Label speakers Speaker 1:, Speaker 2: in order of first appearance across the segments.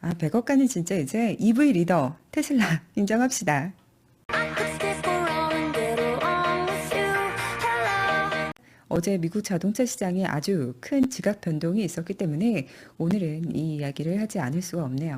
Speaker 1: 아, 백악관은 진짜 이제 EV 리더 테슬라 인정합시다. 어제 미국 자동차 시장에 아주 큰 지각 변동이 있었기 때문에 오늘은 이 이야기를 하지 않을 수가 없네요.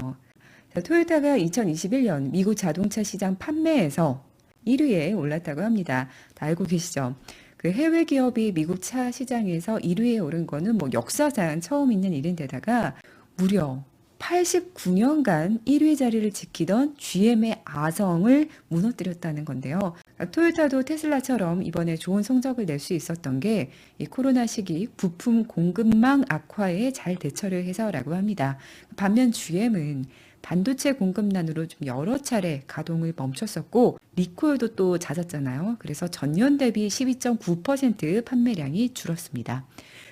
Speaker 1: 자, 토요타가 2021년 미국 자동차 시장 판매에서 1위에 올랐다고 합니다. 다 알고 계시죠? 그 해외 기업이 미국 차 시장에서 1위에 오른 거는 뭐 역사상 처음 있는 일인데다가 무려 89년간 1위 자리를 지키던 GM의 아성을 무너뜨렸다는 건데요. 토요타도 테슬라처럼 이번에 좋은 성적을 낼 수 있었던 게 이 코로나 시기 부품 공급망 악화에 잘 대처를 해서라고 합니다. 반면 GM은 반도체 공급난으로 좀 여러 차례 가동을 멈췄었고 리콜도 또 잦았잖아요. 그래서 전년 대비 12.9% 판매량이 줄었습니다.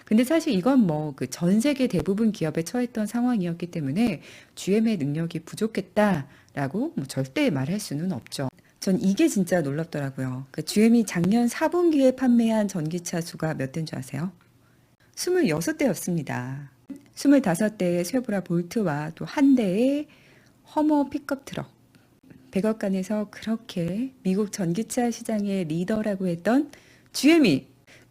Speaker 1: 근데 사실 이건 뭐 그 전 세계 대부분 기업에 처했던 상황이었기 때문에 GM의 능력이 부족했다라고 뭐 절대 말할 수는 없죠. 전 이게 진짜 놀랍더라고요. 그 GM이 작년 4분기에 판매한 전기차 수가 몇 대인 줄 아세요? 26대였습니다. 25대의 쉐보라 볼트와 또 한 대의 허머 픽업 트럭. 백악관에서 그렇게 미국 전기차 시장의 리더라고 했던 GM이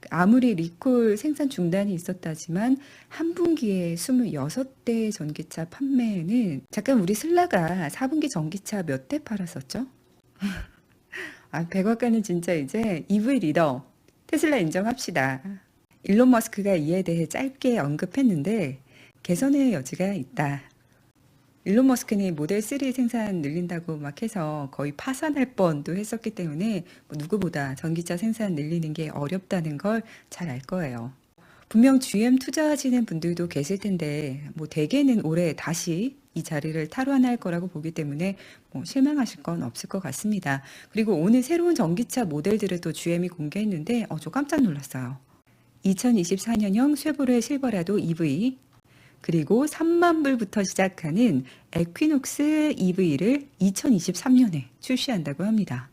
Speaker 1: 아무리 리콜 생산 중단이 있었다지만 한 분기에 26대 전기차 판매는 잠깐 우리 슬라가 4분기 전기차 몇 대 팔았었죠? 아, 백악관은 진짜 이제 EV 리더 테슬라 인정합시다. 일론 머스크가 이에 대해 짧게 언급했는데 개선의 여지가 있다. 일론 머스크는 모델 3 생산 늘린다고 막 해서 거의 파산할 뻔도 했었기 때문에 뭐 누구보다 전기차 생산 늘리는 게 어렵다는 걸 잘 알 거예요. 분명 GM 투자하시는 분들도 계실 텐데 뭐 대개는 올해 다시 이 자리를 탈환할 거라고 보기 때문에 뭐 실망하실 건 없을 것 같습니다. 그리고 오늘 새로운 전기차 모델들을 또 GM이 공개했는데 어, 저 깜짝 놀랐어요. 2024년형 쉐보레 실버라도 EV 그리고 3만 불부터 시작하는 에퀴녹스 EV를 2023년에 출시한다고 합니다.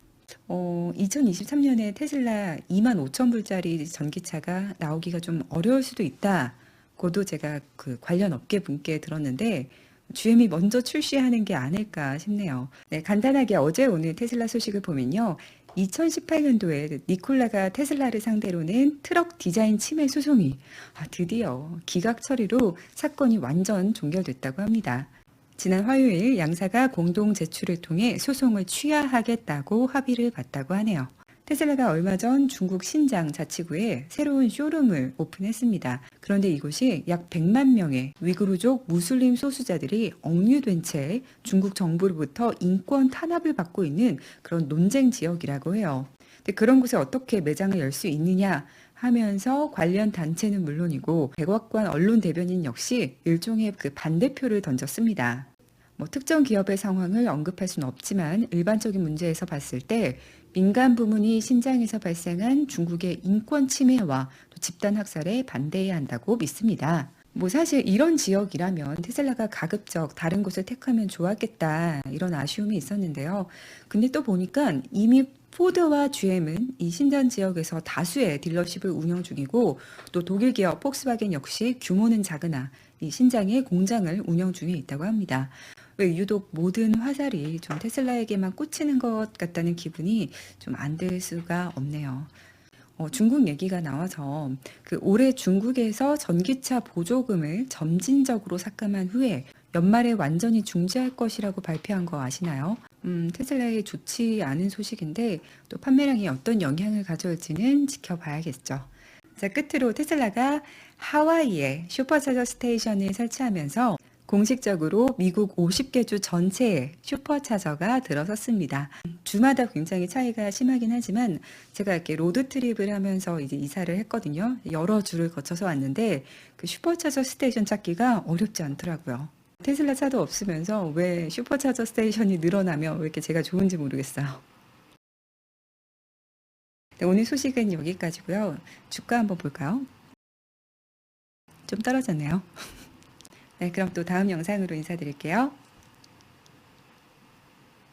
Speaker 1: 어, 2023년에 테슬라 2만 5천 불짜리 전기차가 나오기가 좀 어려울 수도 있다. 고도 제가 그 관련 업계 분께 들었는데 GM이 먼저 출시하는 게 아닐까 싶네요. 네, 간단하게 어제 오늘 테슬라 소식을 보면요. 2018년도에 니콜라가 테슬라를 상대로 낸 트럭 디자인 침해 소송이 아, 드디어 기각 처리로 사건이 완전 종결됐다고 합니다. 지난 화요일 양사가 공동 제출을 통해 소송을 취하하겠다고 합의를 봤다고 하네요. 테슬라가 얼마 전 중국 신장 자치구에 새로운 쇼룸을 오픈했습니다. 그런데 이곳이 약 100만 명의 위구르족 무슬림 소수자들이 억류된 채 중국 정부로부터 인권 탄압을 받고 있는 그런 논쟁 지역이라고 해요. 그런 곳에 어떻게 매장을 열 수 있느냐 하면서 관련 단체는 물론이고 백악관 언론 대변인 역시 일종의 그 반대표를 던졌습니다. 뭐 특정 기업의 상황을 언급할 수는 없지만 일반적인 문제에서 봤을 때 민간 부문이 신장에서 발생한 중국의 인권 침해와 또 집단 학살에 반대해야 한다고 믿습니다. 뭐 사실 이런 지역이라면 테슬라가 가급적 다른 곳을 택하면 좋았겠다 이런 아쉬움이 있었는데요. 근데 또 보니까 이미 포드와 GM은 이 신장 지역에서 다수의 딜러십을 운영 중이고 또 독일 기업 폭스바겐 역시 규모는 작으나 이 신장에 공장을 운영 중에 있다고 합니다. 왜 유독 모든 화살이 좀 테슬라에게만 꽂히는 것 같다는 기분이 좀 안 들 수가 없네요. 어, 중국 얘기가 나와서 그 올해 중국에서 전기차 보조금을 점진적으로 삭감한 후에 연말에 완전히 중지할 것이라고 발표한 거 아시나요? 음, 테슬라에 좋지 않은 소식인데 또 판매량이 어떤 영향을 가져올지는 지켜봐야겠죠. 자, 끝으로 테슬라가 하와이에 슈퍼차저 스테이션을 설치하면서 공식적으로 미국 50개 주 전체에 슈퍼차저가 들어섰습니다. 주마다 굉장히 차이가 심하긴 하지만 제가 이렇게 로드 트립을 하면서 이제 이사를 했거든요. 여러 주를 거쳐서 왔는데 그 슈퍼차저 스테이션 찾기가 어렵지 않더라고요. 테슬라 차도 없으면서 왜 슈퍼차저 스테이션이 늘어나며 왜 이렇게 제가 좋은지 모르겠어요. 네, 오늘 소식은 여기까지고요. 주가 한번 볼까요? 좀 떨어졌네요. 네, 그럼 또 다음 영상으로 인사드릴게요.